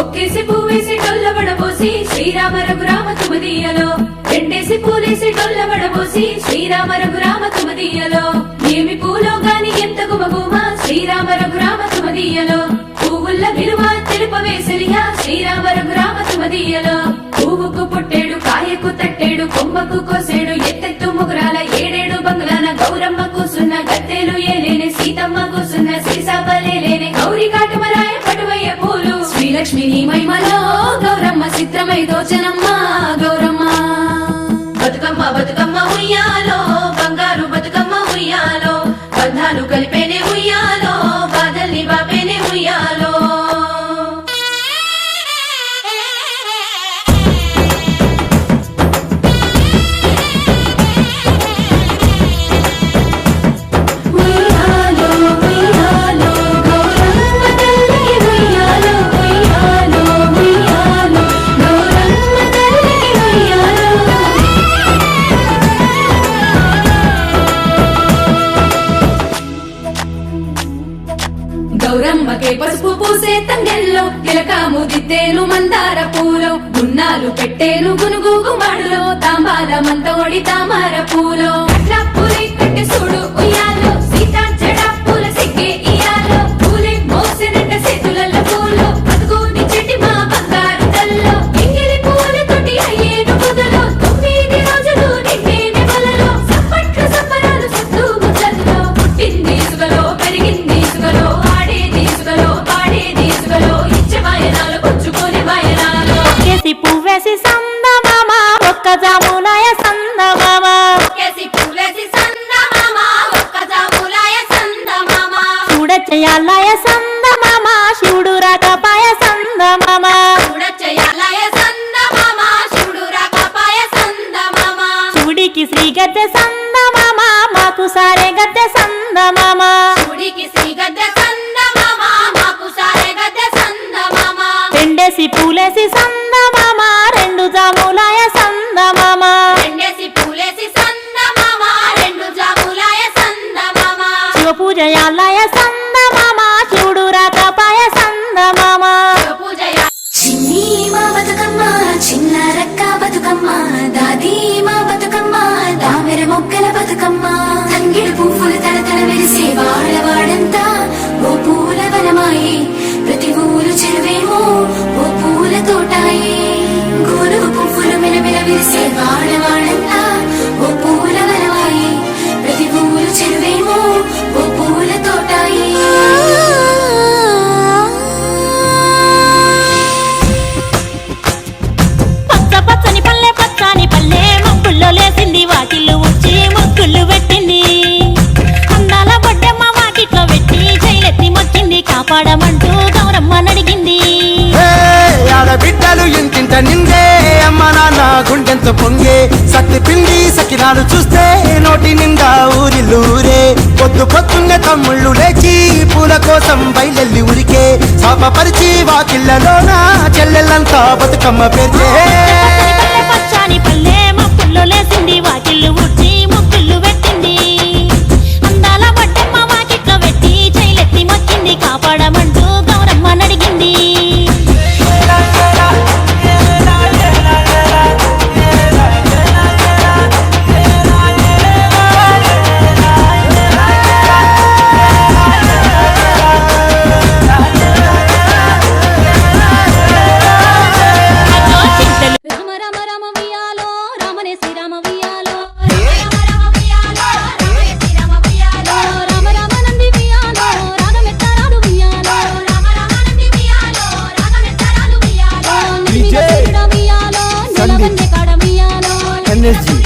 ఒక్కేసి పువ్వేసి డొల్లబడబోసి శ్రీరామ రఘురామ తుమదీయలో. రెండేసి పూలేసి డొల్లబడబోసి శ్రీరామ రఘురామ తుమదీయలో. ఏమి పూలో గాని ఎంత గుమగుమ శ్రీరామ రఘురామ తుమదీయలో. పువ్వుల విలువ తెలుపవేసలిగా శ్రీరామ రఘురామ తుమదీయలో. పువ్వుకు పుట్టేడు కాయకు తట్టేడు కొమ్మకు కోసేడు ఎత్తెత్తు ముగురాల ఏడేడు బంగ్లాన గౌరమ్మ కూసున్న గత్తెలు ఏలేని సీతమ్మ కూసున్న సీసాపలేలేని గౌరి కాటుమరాయ పటువయ్య పూలు. శ్రీలక్ష్మిని మహిమలో గౌరమ్మ చిత్రమై దోచనమ్మ గౌరమ్మ. బతుకమ్మ బతుకమ్మ ఉయ్యాలో బంగారు బతుకమ్మ ఉయ్యాలో బంధాలు కలిపే గౌరమ్మకే పసుపు పూసే తంగెల్లో తిలకాము దిద్దేను మందార పూలో గున్నాలు పెట్టేను గునుగు గుమ్మడిలో తాంబాల మంతోడి తామర పూలో. కేసి పువ్వేసి గుండెంత పొంగే సత్తి పిండి సకినాలు చూస్తే నోటి నిండా ఊరిల్లూరే పొద్దు పొద్దున్న తమ్ముళ్ళు లేచి పూల కోసం బయలెల్లి ఉరికే. శాపపరిచి వాకిళ్ళలోన చెల్లెళ్ళంతా బతుకమ్మ పెరిచే. Daniel G.